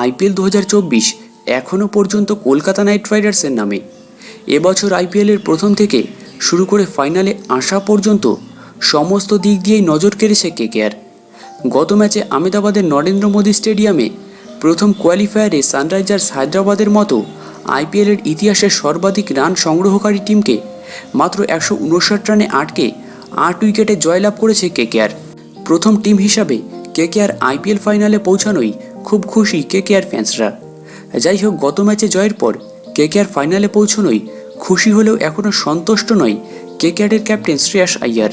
IPL দু হাজার চব্বিশ এখনও পর্যন্ত কলকাতা নাইট রাইডার্সের নামে। এবছর আইপিএলের প্রথম থেকে শুরু করে ফাইনালে আসা পর্যন্ত সমস্ত দিক দিয়েই নজর কেড়েছে কেকেআর। গত ম্যাচে আমেদাবাদের নরেন্দ্র মোদী স্টেডিয়ামে প্রথম কোয়ালিফায়ারে সানরাইজার্স হায়দ্রাবাদের মতো আইপিএলের ইতিহাসের সর্বাধিক রান সংগ্রহকারী টিমকে মাত্র একশো উনষাট রানে আটকে আট উইকেটে জয়লাভ করেছে কেকেআর। প্রথম টিম হিসাবে কেকেআর আইপিএল ফাইনালে পৌঁছানোই খুব খুশি কে কেকেআর ফ্যান্সরা যাই হোক গত ম্যাচে জয়ের পর কে কেকেআর ফাইনালে পৌঁছনোই খুশি হলেও এখনও সন্তুষ্ট নয় কে কেকেআরের ক্যাপ্টেন শ্রেয়াস আইয়ার।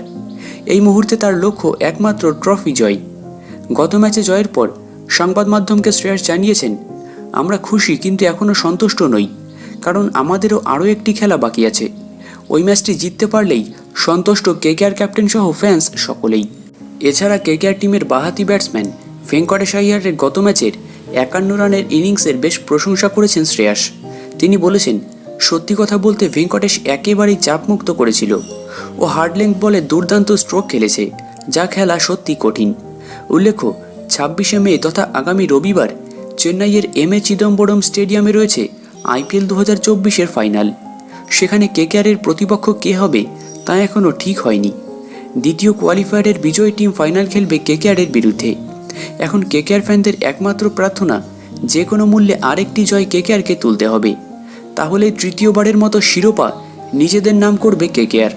এই মুহূর্তে তার লক্ষ্য একমাত্র ট্রফি জয়। গত ম্যাচে জয়ের পর সংবাদ মাধ্যমকে শ্রেয়াস জানিয়েছেন, আমরা খুশি কিন্তু এখনও সন্তুষ্ট নই, কারণ আমাদেরও আরও একটি খেলা বাকি আছে। ওই ম্যাচটি জিততে পারলেই সন্তুষ্ট কেকেআর ক্যাপ্টেন সহ ফ্যান্স সকলেই। এছাড়া কেকেআর টিমের বাহাতি ব্যাটসম্যান ভেঙ্কটেশ আইয়ারের গত ম্যাচের একান্ন রানের ইনিংসের বেশ প্রশংসা করেছেন শ্রেয়াস। তিনি বলেছেন, সত্যি কথা বলতে ভেঙ্কটেশ একেবারেই চাপমুক্ত করেছিল ও হার্ডলেংথ বলে দুর্দান্ত স্ট্রোক খেলেছে, যা খেলা সত্যি কঠিন। উল্লেখ্য, ছাব্বিশে মে তথা আগামী রবিবার চেন্নাইয়ের এম এ চিদম্বরম স্টেডিয়ামে রয়েছে আইপিএল দু হাজার চব্বিশের ফাইনাল। সেখানে কেকেআরের প্রতিপক্ষ কে হবে তা এখনও ঠিক হয়নি। দ্বিতীয় কোয়ালিফায়ারের বিজয়ী টিম ফাইনাল খেলবে কেকেআরের বিরুদ্ধে। এখন কেকেআর ফ্যানদের একমাত্র প্রার্থনা, যে কোনো মূল্যে আরেকটি জয় কেকেআরকে তুলতে হবে। তাহলে তৃতীয়বারের মতো শিরোপা নিজেদের নাম করবে কেকেআর